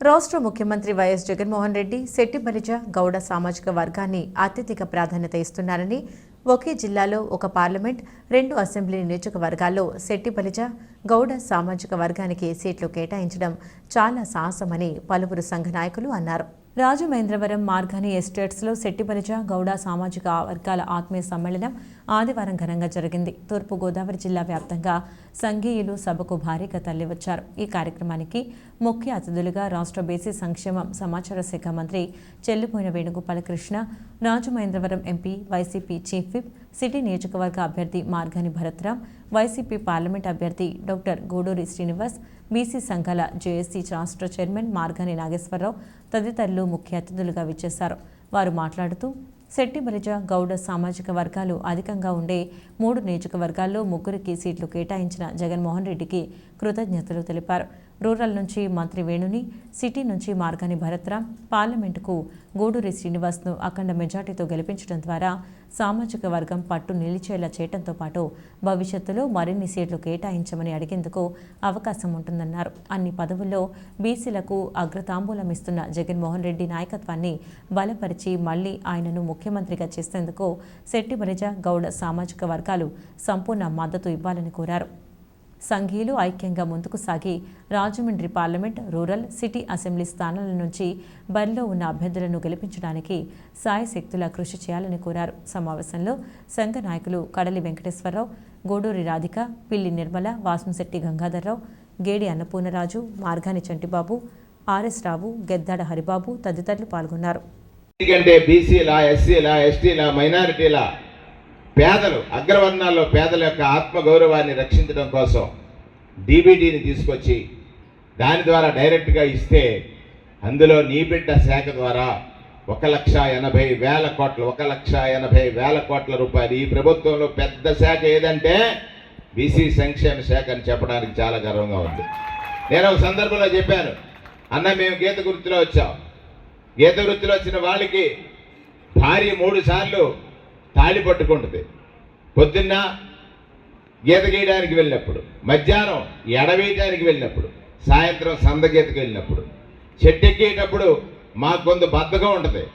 రాష్ట్ర ముఖ్యమంత్రి వైఎస్ జగన్మోహన్ రెడ్డి శెట్టిబలిజ గౌడ సామాజిక వర్గాన్ని అత్యధిక ప్రాధాన్యత ఇస్తున్నారని ఒకే జిల్లాలో ఒక పార్లమెంట్ రెండు అసెంబ్లీ నియోజకవర్గాల్లో శెట్టిబలిజ గౌడ సామాజిక వర్గానికి సీట్లు కేటాయించడం చాలా సాహసమని పలువురు సంఘ నాయకులు అన్నారు. రాజమహేంద్రవరం మార్గాని ఎస్టేట్స్లో శెట్టిబలిజ గౌడ సామాజిక వర్గాల ఆత్మీయ సమ్మేళనం ఆదివారం ఘనంగా జరిగింది. తూర్పుగోదావరి జిల్లా వ్యాప్తంగా సంఘీయులు సభకు భారీగా తరలివచ్చారు. ఈ కార్యక్రమానికి ముఖ్య అతిథులుగా రాష్ట్ర బీసీ సంక్షేమం సమాచార శాఖ మంత్రి చెల్లిపోయిన Venugopalakrishna Rajamahendravaram MP YCP chief whip city నియోజకవర్గ అభ్యర్థి మార్గాని భరత్రామ్ వైసీపీ పార్లమెంట్ అభ్యర్థి డాక్టర్ గూడూరి శ్రీనివాస్ బీసీ సంఘాల జేఏసీ రాష్ట్ర చైర్మన్ మార్గాని నాగేశ్వరరావు తదితరులు ముఖ్య అతిథులుగా విచ్చేశారు. వారు మాట్లాడుతూ శెట్టిబలిజ గౌడ సామాజిక వర్గాలు అధికంగా ఉండే మూడు నియోజకవర్గాల్లో ముగ్గురికి సీట్లు కేటాయించిన జగన్మోహన్ రెడ్డికి కృతజ్ఞతలు తెలిపారు. రూరల్ నుంచి మంత్రి వేణుని సిటీ నుంచి మార్గాని భరత్రాం పార్లమెంటుకు గూడూరి శ్రీనివాస్ను అఖండ మెజార్టీతో గెలిపించడం ద్వారా సామాజిక వర్గం పట్టు నిలిచేలా చేయడంతో పాటు భవిష్యత్తులో మరిన్ని సీట్లు కేటాయించమని అడిగేందుకు అవకాశం ఉంటుందన్నారు. అన్ని పదవుల్లో బీసీలకు అగ్రతాంబూలం ఇస్తున్న జగన్మోహన్ రెడ్డి నాయకత్వాన్ని బలపరిచి మళ్ళీ ఆయనను ముఖ్యమంత్రిగా చేసేందుకు శెట్టి బలిజ గౌడ సామాజిక వర్గాలు సంపూర్ణ మద్దతు ఇవ్వాలని కోరారు. సంఘీయులు ఐక్యంగా ముందుకు సాగి Rajahmundry parliament rural city assembly స్థానాల నుంచి బరిలో ఉన్న అభ్యర్థులను గెలిపించడానికి సాయశక్తుల కృషి చేయాలని కోరారు. సమావేశంలో సంఘ నాయకులు కడలి వెంకటేశ్వరరావు గూడూరి రాధిక పిల్లి నిర్మల వాసంశెట్టి గంగాధర్రావు గేడి అన్నపూర్ణరాజు మార్గాని చంటిబాబు ఆర్ఎస్ రావు గెద్దాడ హరిబాబు తదితరులు పాల్గొన్నారు. ఎందుకంటే బీసీల ఎస్సీల ఎస్టీల మైనారిటీల పేదలు అగ్రవర్ణాల్లో పేదల యొక్క ఆత్మగౌరవాన్ని రక్షించడం కోసం డీబీటీని తీసుకొచ్చి దాని ద్వారా డైరెక్ట్గా ఇస్తే అందులో నీ బిడ్డ శాఖ ద్వారా ఒక లక్ష ఎనభై వేల కోట్లు ఒక లక్ష ఎనభై వేల కోట్ల రూపాయలు. ఈ ప్రభుత్వంలో పెద్ద శాఖ ఏదంటే బీసీ సంక్షేమ శాఖ అని చెప్పడానికి చాలా గర్వంగా ఉంది. నేను ఒక సందర్భంలో చెప్పాను అన్న మేము గీత వృత్తిలో వచ్చాం. గీత వృత్తిలో వచ్చిన వాళ్ళకి భార్య మూడు సార్లు తాళి పట్టుకుంటుంది. పొద్దున్న గీత గీయడానికి వెళ్ళినప్పుడు మధ్యాహ్నం ఎడవేయడానికి వెళ్ళినప్పుడు సాయంత్రం సందగీతకు వెళ్ళినప్పుడు చెట్టు ఎక్కేటప్పుడు మాకు కొంత బద్ధకం ఉంటుంది.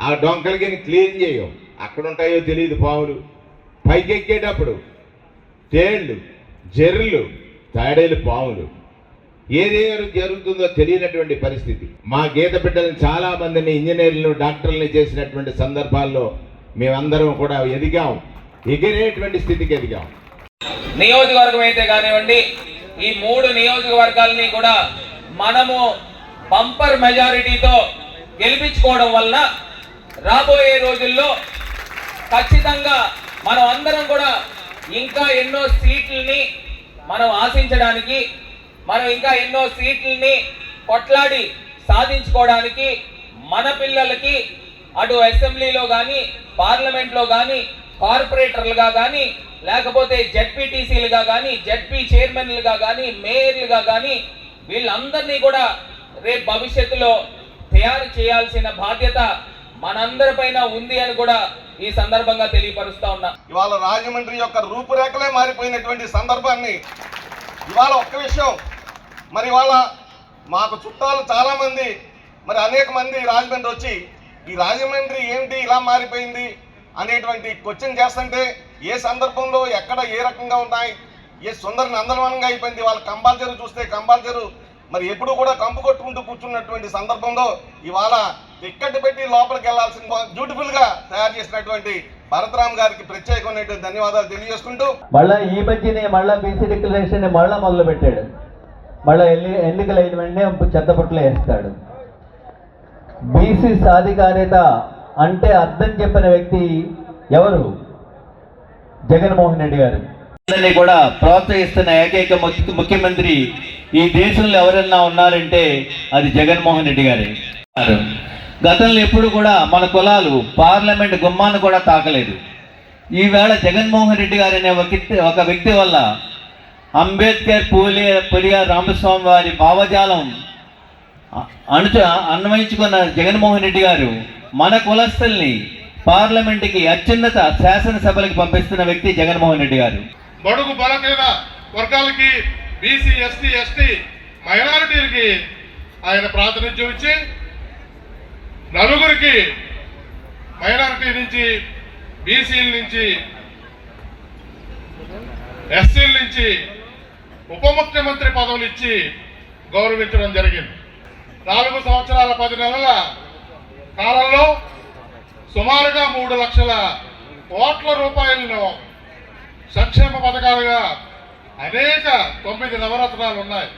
ఆ డొంకలకి క్లీన్ చేయం. అక్కడ ఉంటాయో తెలియదు పావులు. పైకి ఎక్కేటప్పుడు తేళ్ళు జర్రులు తాడేలు పాములు. ఏది జరుగుతుందో తెలియనటువంటి పరిస్థితి. మా గీత బిడ్డలను చాలా మందిని ఇంజనీర్లను డాక్టర్లని చేసినటువంటి సందర్భాల్లో మేమందరం కూడా ఎదిగాం. ఎగిరేటువంటి స్థితికి ఎదిగాం. నియోజకవర్గం అయితే కానివ్వండి ఈ మూడు నియోజకవర్గాలని కూడా మనము బంపర్ మెజారిటీతో గెలిపించుకోవడం వల్ల రాబోయే రోజుల్లో ఖచ్చితంగా మనం అందరం కూడా ఇంకా ఎన్నో సీట్లని మనం ఆశించడానికి మనం ఇంకా ఎన్నో సీట్లని కొట్లాడి సాధించుకోవడానికి మన పిల్లలకి అటు అసెంబ్లీలో కానీ పార్లమెంట్లో కానీ కార్పొరేటర్లుగా కానీ లేకపోతే జెడ్పీటీసీలుగా కానీ జెడ్పీ చైర్మన్లుగా కానీ మేయర్లుగా కానీ వీళ్ళందరినీ కూడా రేపు భవిష్యత్తులో తయారు చేయాల్సిన బాధ్యత మనందరిపైన ఉంది అని కూడా ఈ సందర్భంగా తెలియపరుస్తా ఉన్నా. ఇవాళ రాజమండ్రి యొక్క రూపురేఖలే మారిపోయినటువంటి సందర్భాన్ని ఇవాళ ఒక్క విషయం. మరి ఇవాళ మాకు చుట్టాలు చాలామంది మరి అనేక మంది రాజమండ్రి వచ్చి ఈ రాజమండ్రి ఏంటి? ఇలా మారిపోయింది. అనేటువంటి క్వశ్చన్ చేస్తుంటే ఏ సందర్భంలో ఎక్కడ ఏ రకంగా ఉన్నాయి ఏ సుందర నందనవనంగా అయిపోయింది? వాళ్ళ కంబాల చూస్తే కంబాల మరి ఎప్పుడు కూడా కంపు కొట్టుకుంటూ కూర్చున్నటువంటి సందర్భంలో ఇవాళ టిక్కెట్ పెట్టి లోపలికి వెళ్ళాల్సిన బ్యూటిఫుల్గా తయారు చేసినటువంటి భరతరామ్ గారికి ప్రత్యేకమైనటువంటి ధన్యవాదాలు తెలియజేసుకుంటూ. మళ్ళా ఈ మధ్యనే మళ్ళా బీసీ డిక్లరేషన్ మళ్ళా మొదలు పెట్టాడు మళ్ళా ఎన్ని ఎన్నికలు అయిన వెంటనే చెత్తపట్లు వేస్తాడు. బీసీ సాధికారిత అంటే అర్థం చెప్పిన వ్యక్తి ఎవరు? జగన్మోహన్ రెడ్డి గారు. అందరినీ కూడా ప్రోత్సహిస్తున్న ఏకైక ముఖ్యమంత్రి ఈ దేశంలో ఎవరైనా ఉన్నారంటే అది జగన్మోహన్ రెడ్డి గారే. గతంలో ఎప్పుడు కూడా మన కులాలు పార్లమెంట్ గుమ్మాన్ని కూడా తాకలేదు. ఈవేళ జగన్మోహన్ రెడ్డి గారు అనే ఒక వ్యక్తి ఒక వ్యక్తి వల్ల అంబేద్కర్ పూలే పులియా రామస్వామి వారి భావజాలం అణుచ అన్వయించుకున్న జగన్మోహన్ రెడ్డి గారు మన కులస్తుల్ని పార్లమెంట్కి అత్యున్నత శాసనసభలకు పంపిస్తున్న వ్యక్తి జగన్మోహన్ రెడ్డి గారు. బడుగు బలహీన వర్గాలకి బీసీ ఎస్టీ ఎస్టీ మైనారిటీలకి ఆయన ప్రాతినిధ్యం ఇచ్చి నలుగురికి మైనారిటీ నుంచి బీసీల నుంచి ఎస్సీల నుంచి ఉప ముఖ్యమంత్రి పదవులు ఇచ్చి గౌరవించడం జరిగింది. నాలుగు సంవత్సరాల పది నెలల కాలంలో సుమారుగా మూడు లక్షల కోట్ల రూపాయలను సంక్షేమ పథకాలుగా అనేక తొమ్మిది నవరత్నాలు ఉన్నాయి